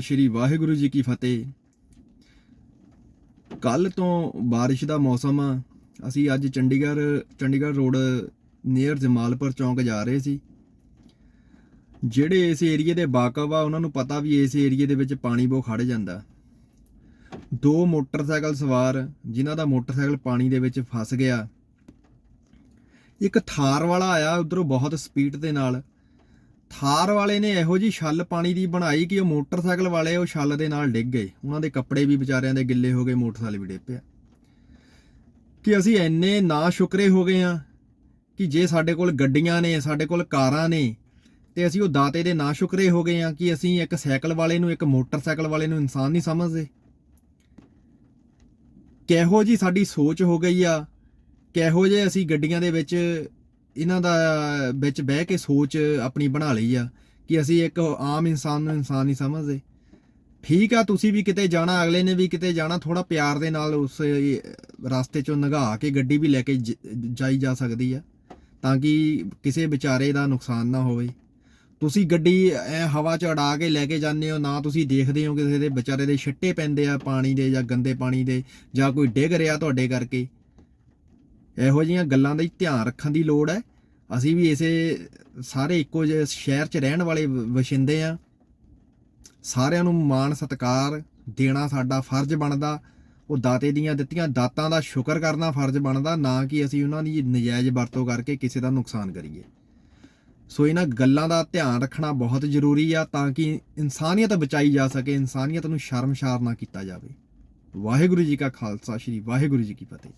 ਸ੍ਰੀ ਵਾਹਿਗੁਰੂ ਜੀ ਕੀ ਫਤਿਹ। ਕੱਲ ਤੋਂ ਬਾਰਿਸ਼ ਦਾ ਮੌਸਮ ਆ। ਅਸੀਂ ਅੱਜ ਚੰਡੀਗੜ੍ਹ ਚੰਡੀਗੜ੍ਹ ਰੋਡ ਨੀਅਰ ਜਮਾਲਪੁਰ ਚੌਂਕ ਜਾ ਰਹੇ ਸੀ। ਜਿਹੜੇ ਇਸ ਏਰੀਏ ਦੇ ਵਾਕਫ ਆ, ਉਹਨਾਂ ਨੂੰ ਪਤਾ ਵੀ ਇਸ ਏਰੀਏ ਦੇ ਵਿੱਚ ਪਾਣੀ ਬਹੁਤ ਖੜ ਜਾਂਦਾ। ਦੋ ਮੋਟਰਸਾਈਕਲ ਸਵਾਰ, ਜਿਨ੍ਹਾਂ ਦਾ ਮੋਟਰਸਾਈਕਲ ਪਾਣੀ ਦੇ ਵਿੱਚ ਫਸ ਗਿਆ। ਇੱਕ ਥਾਰ ਵਾਲਾ ਆਇਆ, ਉਧਰੋਂ ਬਹੁਤ ਸਪੀਡ ਦੇ ਨਾਲ। ਥਾਰ ਵਾਲੇ ਨੇ ਇਹੋ ਜੀ ਛੱਲ ਪਾਣੀ ਦੀ ਬਣਾਈ ਕਿ ਉਹ ਮੋਟਰਸਾਈਕਲ ਵਾਲੇ ਉਹ ਛੱਲ ਦੇ ਨਾਲ ਡਿੱਗ ਗਏ। ਉਹਨਾਂ ਦੇ ਕੱਪੜੇ ਵੀ ਵਿਚਾਰਿਆਂ ਦੇ ਗਿੱਲੇ ਹੋ ਗਏ, ਮੋਟਰਸਾਈਕਲ ਵੀ ਡਿੱਗ ਪਿਆ। ਕਿ ਅਸੀਂ ਇੰਨੇ ਨਾ ਸ਼ੁਕਰੇ ਹੋ ਗਏ ਆ ਕਿ ਜੇ ਸਾਡੇ ਕੋਲ ਗੱਡੀਆਂ ਨੇ, ਸਾਡੇ ਕੋਲ ਕਾਰਾਂ ਨੇ, ਤੇ ਅਸੀਂ ਉਹ ਦਾਤੇ ਦੇ ਨਾ ਸ਼ੁਕਰੇ ਹੋ ਗਏ ਆ ਕਿ ਅਸੀਂ ਇੱਕ ਸਾਈਕਲ ਵਾਲੇ ਨੂੰ, ਇੱਕ ਮੋਟਰਸਾਈਕਲ ਵਾਲੇ ਨੂੰ ਇਨਸਾਨ ਨਹੀਂ ਸਮਝਦੇ। ਕਿਹੋ ਜੀ ਸਾਡੀ ਸੋਚ ਹੋ ਗਈ ਆ, ਕਿਹੋ ਜੇ ਅਸੀਂ ਗੱਡੀਆਂ ਦੇ ਵਿੱਚ ਇਹਨਾਂ ਦਾ ਵਿੱਚ ਬਹਿ ਕੇ ਸੋਚ ਆਪਣੀ ਬਣਾ ਲਈ ਆ ਕਿ ਅਸੀਂ ਇੱਕ ਆਮ ਇਨਸਾਨ ਨੂੰ ਇਨਸਾਨ ਨਹੀਂ ਸਮਝਦੇ। ਠੀਕ ਆ, ਤੁਸੀਂ ਵੀ ਕਿਤੇ ਜਾਣਾ, ਅਗਲੇ ਨੇ ਵੀ ਕਿਤੇ ਜਾਣਾ ਥੋੜਾ ਪਿਆਰ ਦੇ ਨਾਲ ਉਸ ਰਸਤੇ ਚੋਂ ਲੰਘਾ ਕੇ ਗੱਡੀ ਵੀ ਲੈ ਕੇ ਜ- ਜਾਈ ਜਾ ਸਕਦੀ ਆ, ਤਾਂ ਕਿ ਕਿਸੇ ਵਿਚਾਰੇ ਦਾ ਨੁਕਸਾਨ ਨਾ ਹੋਵੇ। ਤੁਸੀਂ ਗੱਡੀ, ਐ ਹਵਾ ਚ ਉਡਾ ਕੇ ਲੈ ਕੇ ਜਾਂਦੇ ਹੋ, ਨਾ ਤੁਸੀਂ ਦੇਖਦੇ ਹੋ ਕਿਸੇ ਦੇ ਵਿਚਾਰੇ ਦੇ ਛਿੱਟੇ ਪੈਂਦੇ ਆ ਪਾਣੀ ਦੇ ਜਾਂ ਗੰਦੇ ਪਾਣੀ ਦੇ, ਜਾਂ ਕੋਈ ਡਿੱਗ ਰਿਹਾ ਤੁਹਾਡੇ ਕਰਕੇ। ਇਹੋ ਜਿਹੀਆਂ ਗੱਲਾਂ ਦਾ ਹੀ ਧਿਆਨ ਰੱਖਣ ਦੀ ਲੋੜ ਹੈ। ਅਸੀਂ ਵੀ ਇਸੇ ਸਾਰੇ ਇੱਕੋ ਜਿਹੇ ਸ਼ਹਿਰ 'ਚ ਰਹਿਣ ਵਾਲੇ ਵ- ਵਸਿੰਦੇ ਆ। ਸਾਰਿਆਂ ਨੂੰ ਮਾਣ ਸਤਿਕਾਰ, ਦੇਣਾ ਸਾਡਾ ਫਰਜ਼ ਬਣਦਾ। ਉਹ ਦਾਤੇ ਦੀਆਂ ਦਿੱਤੀਆਂ ਦਾਤਾਂ ਦਾ ਸ਼ੁਕਰ ਕਰਨਾ ਫਰਜ਼ ਬਣਦਾ, ਨਾ ਕਿ ਅਸੀਂ ਉਹਨਾਂ ਦੀ ਨਜਾਇਜ਼ ਵਰਤੋਂ ਕਰਕੇ ਕਿਸੇ ਦਾ ਨੁਕਸਾਨ ਕਰੀਏ। ਸੋ ਇਹਨਾਂ ਗੱਲਾਂ ਦਾ ਧਿਆਨ ਰੱਖਣਾ ਬਹੁਤ ਜ਼ਰੂਰੀ ਆ, ਤਾਂ ਕਿ ਇਨਸਾਨੀਅਤ ਬਚਾਈ ਜਾ ਸਕੇ, ਇਨਸਾਨੀਅਤ ਨੂੰ ਸ਼ਰਮਸ਼ਾਰ ਨਾ ਕੀਤਾ ਜਾਵੇ। ਵਾਹਿਗੁਰੂ ਜੀ ਕਾ ਖਾਲਸਾ, ਸ੍ਰੀ ਵਾਹਿਗੁਰੂ ਜੀ ਕੀ ਫਤਿਹ।